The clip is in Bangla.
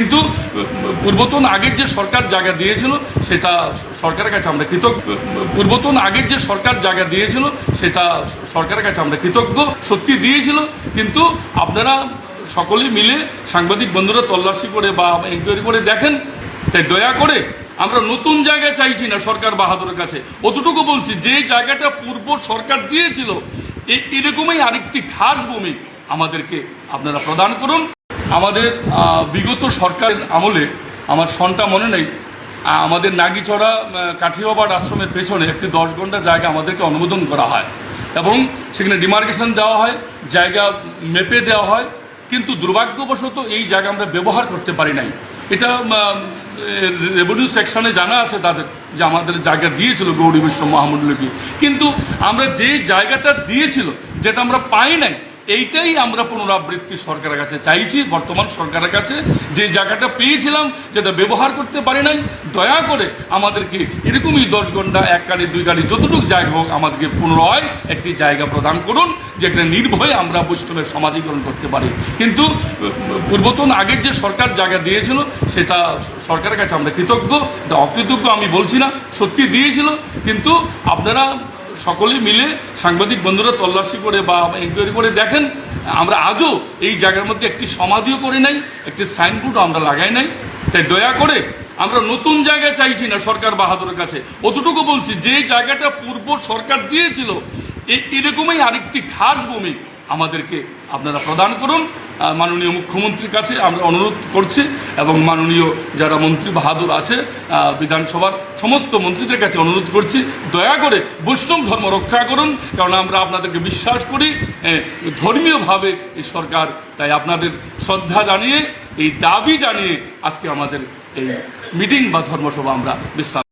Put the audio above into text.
কিন্তু পূর্বতন আগের যে সরকার জায়গা দিয়েছিল, সেটা সরকারের কাছে আমরা কৃতজ্ঞ। পূর্বতন আগের যে সরকার জায়গা দিয়েছিল, সেটা সরকারের কাছে আমরা কৃতজ্ঞ। সত্যি দিয়েছিল, কিন্তু আপনারা সকলেই মিলে সাংবাদিক বন্ধুরা তল্লাশি করে বা এনকোয়ারি করে দেখেন, তাই দয়া করে আমরা নতুন জায়গা চাইছি না সরকার বাহাদুরের কাছে। অতটুকু বলছি, যে জায়গাটা পূর্ব সরকার দিয়েছিল এরকমই আরেকটি খাস ভূমি আমাদেরকে আপনারা প্রদান করুন। আমাদের বিগত সরকারের আমলে আমার সনটা মনে নেই আমাদের নাগিচড়া কাঠিয়াবাড় আশ্রমের পেছনে একটি দশ ঘণ্টা জায়গা আমাদেরকে অনুমোদন করা হয় এবং সেখানে ডিমার্কেশন দেওয়া হয়, জায়গা মেপে দেওয়া হয়, কিন্তু দুর্ভাগ্যবশত এই জায়গা আমরা ব্যবহার করতে পারি নাই। এটা রেভিনিউ সেকশনে জানা আছে তাদের, যে আমাদের জায়গা দিয়েছিল গৌরী বৈষ্ণব মহামণ্ডলকে। কিন্তু আমরা যে জায়গাটা দিয়েছিল, যেটা আমরা পাই নাই এইটাই আমরা পুনরাবৃত্তি সরকারের কাছে চাইছি, বর্তমান সরকারের কাছে। যে জায়গাটা পেয়েছিলাম, যেটা ব্যবহার করতে পারি নাই, দয়া করে আমাদেরকে এরকমই দশ ঘণ্টা, এক গাড়ি, দুই গাড়ি, যতটুকু জায়গা হোক, আমাদেরকে পুনরায় একটি জায়গা প্রদান করুন, যেখানে নির্ভয়ে আমরা বৈষ্ণবের সমাধিকরণ করতে পারি। কিন্তু, পূর্বতন আগের যে সরকার জায়গা দিয়েছিল, সেটা সরকারের কাছে আমরা কৃতজ্ঞ, এটা অকৃতজ্ঞ আমি বলছি না, সত্যি দিয়েছিল। কিন্তু আপনারা সকলেই মিলে সাংবাদিক বন্ধুরা তল্লাশি করে বা এনকোয়ারি করে দেখেন, আমরা আজও এই জায়গার মধ্যে একটি সমাধিও করে নাই, একটি সাইনবোর্ডও আমরা লাগাই নাই। তাই দয়া করে আমরা নতুন জায়গা চাইছি না সরকার বাহাদুরের কাছে। অতটুকু বলছি, যে জায়গাটা পূর্ব সরকার দিয়েছিল এরকমই আরেকটি ঘাস ভূমি। আমাদেরকে আপনারা প্রদান করুন। মাননীয় মুখ্যমন্ত্রীর কাছে আমরা অনুরোধ করছি এবং মাননীয় যারা মন্ত্রী বাহাদুর আছে বিধানসভার সমস্ত মন্ত্রীদের কাছে অনুরোধ করছি, দয়া করে বৈষ্ণব ধর্ম রক্ষা করুন, কারণ আমরা আপনাদেরকে বিশ্বাস করি ধর্মীয়ভাবে এই সরকার, তাই আপনাদের শ্রদ্ধা জানিয়ে, এই দাবি জানিয়ে আজকে আমাদের এই মিটিং বা ধর্মসভা আমরা বিশ্রাম